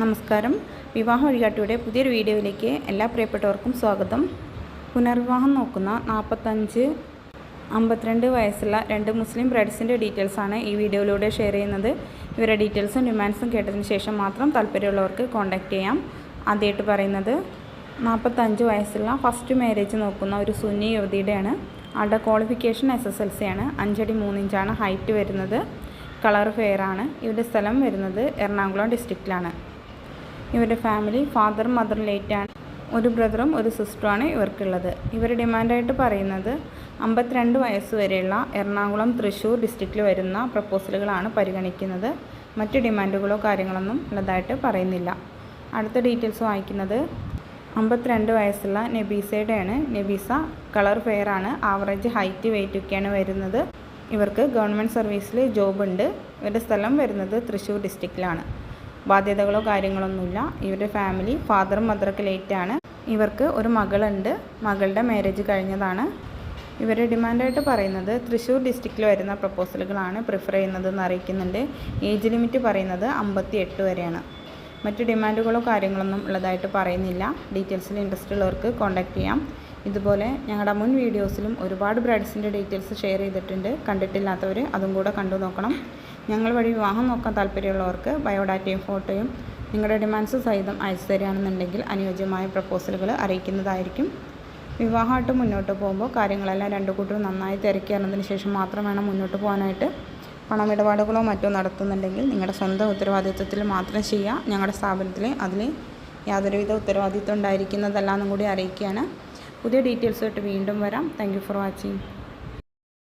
നമസ്കാരം. വിവാഹ വഴികാട്ടിയുടെ പുതിയൊരു വീഡിയോയിലേക്ക് എല്ലാ പ്രിയപ്പെട്ടവർക്കും സ്വാഗതം. പുനർവിവാഹം നോക്കുന്ന നാൽപ്പത്തഞ്ച് അമ്പത്തിരണ്ട് വയസ്സുള്ള രണ്ട് മുസ്ലിം ബ്രൈഡ്സിന്റെ ഡീറ്റെയിൽസാണ് ഈ വീഡിയോയിലൂടെ ഷെയർ ചെയ്യുന്നത്. ഇവരുടെ ഡീറ്റെയിൽസും ഡിമാൻഡ്സും കേട്ടതിന് ശേഷം മാത്രം താല്പര്യമുള്ളവർക്ക് കോൺടാക്റ്റ് ചെയ്യാം. ആദ്യമായിട്ട് പറയുന്നത് നാൽപ്പത്തഞ്ച് വയസ്സുള്ള ഫസ്റ്റ് മാരേജ് നോക്കുന്ന ഒരു സുന്നി യുവതിയുടെയാണ്. ആളുടെ qualification S S L C ആണ്. അഞ്ചടി മൂന്നിഞ്ചാണ് ഹൈറ്റ് വരുന്നത്. കളർ ഫെയറാണ്. ഇവരുടെ സ്ഥലം വരുന്നത് എറണാകുളം ഡിസ്ട്രിക്റ്റിലാണ്. ഇവരുടെ ഫാമിലി ഫാദറും മദറും ലേറ്റാണ് ഒരു ബ്രദറും ഒരു സിസ്റ്ററുമാണ് ഇവർക്കുള്ളത്. ഇവർ ഡിമാൻഡായിട്ട് പറയുന്നത് അമ്പത്തിരണ്ട് വയസ്സ് വരെയുള്ള എറണാകുളം തൃശ്ശൂർ ഡിസ്ട്രിക്റ്റിൽ വരുന്ന പ്രപ്പോസലുകളാണ് പരിഗണിക്കുന്നത്. മറ്റ് ഡിമാൻഡുകളോ കാര്യങ്ങളൊന്നും ഉള്ളതായിട്ട് പറയുന്നില്ല. അടുത്ത ഡീറ്റെയിൽസ് വായിക്കുന്നത് അമ്പത്തിരണ്ട് വയസ്സുള്ള നെബീസയുടെയാണ്. നെബീസ കളർ ഫെയറാണ് ആവറേജ് ഹൈറ്റ് വെയിറ്റ് ഒക്കെയാണ് വരുന്നത്. ഇവർക്ക് ഗവൺമെന്റ് സർവീസിൽ ജോബുണ്ട് ഇവരുടെ സ്ഥലം വരുന്നത് തൃശ്ശൂർ ഡിസ്ട്രിക്റ്റിലാണ് ബാധ്യതകളോ കാര്യങ്ങളൊന്നുമില്ല. ഇവരുടെ ഫാമിലി ഫാദറും മദറൊക്കെ ലേറ്റാണ് ഇവർക്ക് ഒരു മകളുണ്ട്. മകളുടെ മാരേജ് കഴിഞ്ഞതാണ്. ഇവരുടെ ഡിമാൻഡായിട്ട് പറയുന്നത് തൃശ്ശൂർ ഡിസ്ട്രിക്റ്റിൽ വരുന്ന പ്രപ്പോസലുകളാണ് പ്രിഫർ ചെയ്യുന്നതെന്ന് അറിയിക്കുന്നുണ്ട്. ഏജ് ലിമിറ്റ് പറയുന്നത് അമ്പത്തി എട്ട് വരെയാണ്. മറ്റ് ഡിമാൻഡുകളോ കാര്യങ്ങളൊന്നും ഉള്ളതായിട്ട് പറയുന്നില്ല. ഡീറ്റെയിൽസിൽ ഇൻട്രസ്റ്റ് ഉള്ളവർക്ക് കോൺടാക്റ്റ് ചെയ്യാം. ഇതുപോലെ ഞങ്ങളുടെ മുൻ വീഡിയോസിലും ഒരുപാട് ബ്രൈഡ്സിന്റെ ഡീറ്റെയിൽസ് ഷെയർ ചെയ്തിട്ടുണ്ട്. കണ്ടിട്ടില്ലാത്തവർ അതും കൂടെ കണ്ടു നോക്കണം. ഞങ്ങൾ വഴി വിവാഹം നോക്കാൻ താല്പര്യമുള്ളവർക്ക് ബയോഡാറ്റയും ഫോട്ടോയും നിങ്ങളുടെ ഡിമാൻഡ്സ് സഹിതം അയച്ചു തരികയാണെന്നുണ്ടെങ്കിൽ അനുയോജ്യമായ പ്രപ്പോസലുകൾ അറിയിക്കുന്നതായിരിക്കും. വിവാഹമായിട്ട് മുന്നോട്ട് പോകുമ്പോൾ കാര്യങ്ങളെല്ലാം രണ്ടു കൂട്ടരും നന്നായി തിരക്കി അറിഞ്ഞതിന് ശേഷം മാത്രം വേണം മുന്നോട്ട് പോകാനായിട്ട്. പണമിടപാടുകളോ മറ്റോ നടത്തുന്നുണ്ടെങ്കിൽ നിങ്ങളുടെ സ്വന്തം ഉത്തരവാദിത്വത്തിൽ മാത്രം ചെയ്യുക. ഞങ്ങളുടെ സ്ഥാപനത്തിൽ അതിൽ യാതൊരുവിധ ഉത്തരവാദിത്വം ഉണ്ടായിരിക്കുന്നതല്ല എന്നും കൂടി അറിയിക്കുകയാണ്. പുതിയ ഡീറ്റെയിൽസുമായിട്ട് വീണ്ടും വരാം. Thank for watching